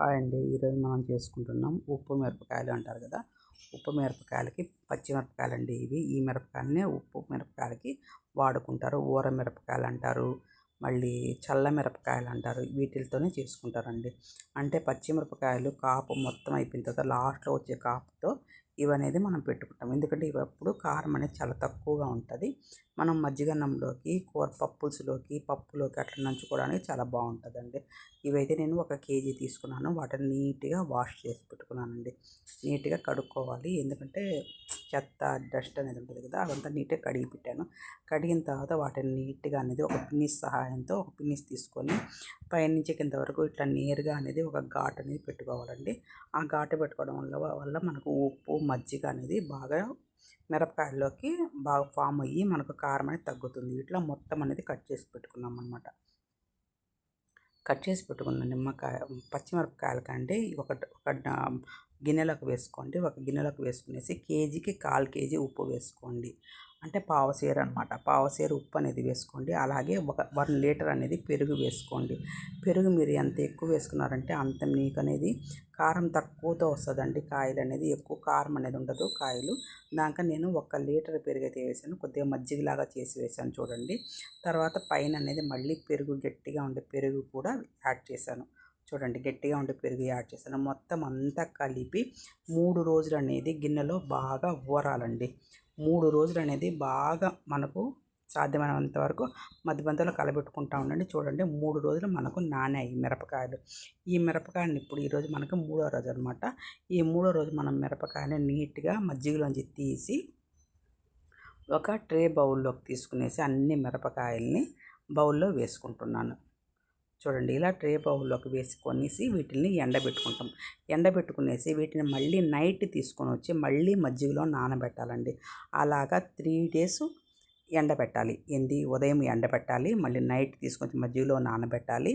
Hi అండి ఈరోజు మనం చేసుకుంటున్నాం ఉప్పు మిరపకాయలు అంటారు కదా. ఉప్పు మిరపకాయలకి పచ్చి మిరపకాయలు అండి ఇవి. ఈ మిరపకాయలనే ఉప్పు మిరపకాయలకి వాడుకుంటారు. ఊర మిరపకాయలు అంటారు. మళ్ళీ చల్ల మిరపకాయలు అంటారు. వీటితోనే చేసుకుంటారండి. అంటే పచ్చి మిరపకాయలు కాపు మొత్తం అయిపోయిన తర్వాత లాస్ట్లో వచ్చే కాపుతో ఇవనేది మనం పెట్టుకుంటాం. ఎందుకంటే ఇవి అప్పుడు కారం అనేది చాలా తక్కువగా ఉంటుంది. మనం మజ్జిగన్నంలోకి కూర పప్పులుసులోకి పప్పులోకి అట్లా నంచుకోవడానికి చాలా బాగుంటుందండి. ఇవైతే నేను ఒక కేజీ తీసుకున్నాను. వాటిని నీట్గా వాష్ చేసి పెట్టుకున్నానండి. నీట్గా కడుక్కోవాలి. ఎందుకంటే చెత్త డస్ట్ అనేది ఉంటుంది కదా అదంతా నీట్గా కడిగి పెట్టాను. కడిగిన తర్వాత వాటిని నీట్గా అనేది ఒక పిన్నిస్ సహాయంతో ఒక పిన్నిస్ తీసుకొని పైనుంచి కింద వరకు ఇట్లా నేరుగా అనేది ఒక ఘాట్ అనేది పెట్టుకోవాలండి. ఆ ఘాటు పెట్టుకోవడం వల్ల వల్ల మనకు ఉప్పు మజ్జిగ అనేది బాగా మిరపకాయల్లోకి బాగా ఫామ్ అయ్యి మనకు కారం అనేది తగ్గుతుంది. ఇట్లా మొత్తం అనేది కట్ చేసి పెట్టుకున్నాం అనమాట కట్ చేసి పెట్టుకున్న నిమ్మకాయ పచ్చిమిరపకాయల కంటే ఒక ఒక గిన్నెలకు వేసుకోండి. ఒక గిన్నెలకు వేసుకునేసి కేజీకి కాల్ కేజీ ఉప్పు వేసుకోండి. అంటే పావసేరు అనమాట పావసేరు ఉప్పు అనేది వేసుకోండి. అలాగే ఒక వన్ లీటర్ అనేది పెరుగు వేసుకోండి. పెరుగు మీరు ఎంత ఎక్కువ వేసుకున్నారంటే అంత మీకు అనేది కారం తక్కువతో వస్తుందండి. కాయలు అనేది ఎక్కువ కారం అనేది ఉండదు కాయలు. దాకా నేను ఒక లీటర్ పెరుగు అయితే వేసాను. కొద్దిగా మజ్జిగలాగా చేసి వేసాను చూడండి. తర్వాత పైన అనేది మళ్ళీ పెరుగు గట్టిగా ఉండే పెరుగు కూడా యాడ్ చేశాను. చూడండి గట్టిగా ఉండే పెరుగు యాడ్ చేశాను. మొత్తం అంతా కలిపి మూడు రోజులు అనేది గిన్నెలో బాగా ఊరాలండి. మూడు రోజులు అనేది బాగా మనకు సాధ్యమైనంత వరకు మధ్య కలబెట్టుకుంటా ఉండండి. చూడండి మూడు రోజులు మనకు నానాయి మిరపకాయలు. ఈ మిరపకాయని ఇప్పుడు ఈరోజు మనకు మూడో రోజు అనమాట. ఈ మూడో రోజు మనం మిరపకాయని నీట్గా మజ్జిగలోంచి తీసి ఒక ట్రే బౌల్లోకి తీసుకునేసి అన్ని మిరపకాయల్ని బౌల్లో వేసుకుంటున్నాను. చూడండి ఇలా ట్రే బౌల్లోకి వేసుకొనేసి వీటిని ఎండబెట్టుకుంటాం. ఎండబెట్టుకునేసి వీటిని మళ్ళీ నైట్ తీసుకొని వచ్చి మళ్ళీ మజ్జిగలో నానబెట్టాలండి. అలాగా త్రీ డేస్ ఎండబెట్టాలి. ఏంది? ఉదయం ఎండబెట్టాలి మళ్ళీ నైట్ తీసుకొచ్చి మజ్జిగలో నానబెట్టాలి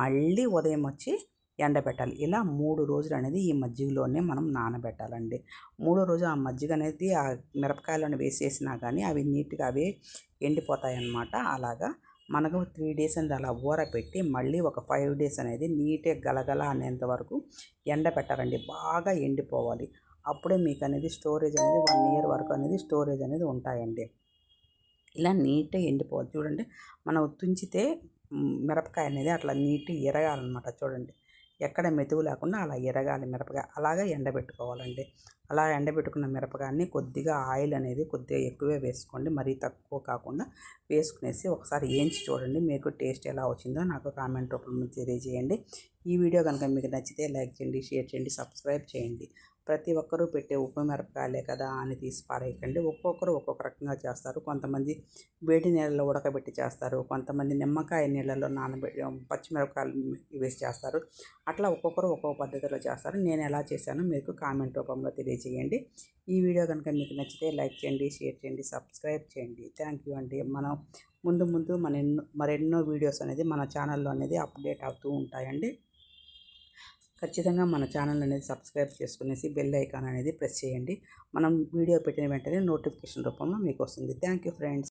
మళ్ళీ ఉదయం వచ్చి ఎండబెట్టాలి. ఇలా మూడు రోజులు అనేది ఈ మజ్జిగలోనే మనం నానబెట్టాలండి. మూడో రోజు ఆ మజ్జిగ అనేది ఆ మిరపకాయలను వేసేసినా కానీ అవి నీట్గా అవే ఎండిపోతాయి అన్నమాట అలాగా మనకు త్రీ డేస్ అనేది అలా ఊర పెట్టి మళ్ళీ ఒక ఫైవ్ డేస్ అనేది నీట్గా గలగల అనేంత వరకు ఎండ పెట్టాలండి. బాగా ఎండిపోవాలి. అప్పుడే మీకు అనేది స్టోరేజ్ అనేది వన్ ఇయర్ వరకు అనేది స్టోరేజ్ అనేది ఉంటాయండి. ఇలా నీట్గా ఎండిపోవాలి. చూడండి మనం తుంచితే మిరపకాయ అనేది అట్లా నీట్గా ఎరగాలన్నమాట చూడండి ఎక్కడ మెతువు లేకుండా అలా ఎరగాలి మిరపకాయ అలాగే ఎండబెట్టుకోవాలండి. అలా ఎండబెట్టుకున్న మిరపకాయని కొద్దిగా ఆయిల్ అనేది కొద్దిగా ఎక్కువే వేసుకోండి. మరీ తక్కువ కాకుండా వేసుకునేసి ఒకసారి ఏంచి చూడండి. మీకు టేస్ట్ ఎలా వచ్చిందో నాకు కామెంట్ రూపంలో తెలియజేయండి. ఈ వీడియో కనుక మీకు నచ్చితే లైక్ చేయండి షేర్ చేయండి సబ్స్క్రైబ్ చేయండి. ప్రతి ఒక్కరూ పెట్టే ఉప్పు మిరపకాయలే కదా అని తీసి పారేయకండి. ఒక్కొక్కరు ఒక్కొక్క రకంగా చేస్తారు. కొంతమంది వేడి నీళ్ళలో ఉడకబెట్టి చేస్తారు. కొంతమంది నిమ్మకాయ నీళ్ళలో నానబెట్టి పచ్చిమిరపకాయలు వేసి చేస్తారు. అట్లా ఒక్కొక్కరు ఒక్కొక్క పద్ధతిలో చేస్తారు. నేను ఎలా చేశానో మీకు కామెంట్ రూపంలో తెలియజేయండి. ఈ వీడియో కనుక మీకు నచ్చితే లైక్ చేయండి షేర్ చేయండి సబ్స్క్రైబ్ చేయండి. థ్యాంక్ యూ అండి. మనం ముందు ముందు మన ఎన్నో మరెన్నో వీడియోస్ అనేది మన ఛానల్లో అనేది అప్డేట్ అవుతూ ఉంటాయండి. ఖచ్చితంగా మన ఛానల్ అనేది సబ్స్క్రైబ్ చేసుకునేసి బెల్ ఐకాన్ అనేది ప్రెస్ చేయండి. మనం వీడియో పెట్టిన వెంటనే నోటిఫికేషన్ రూపంలో మీకు వస్తుంది. Thank you friends.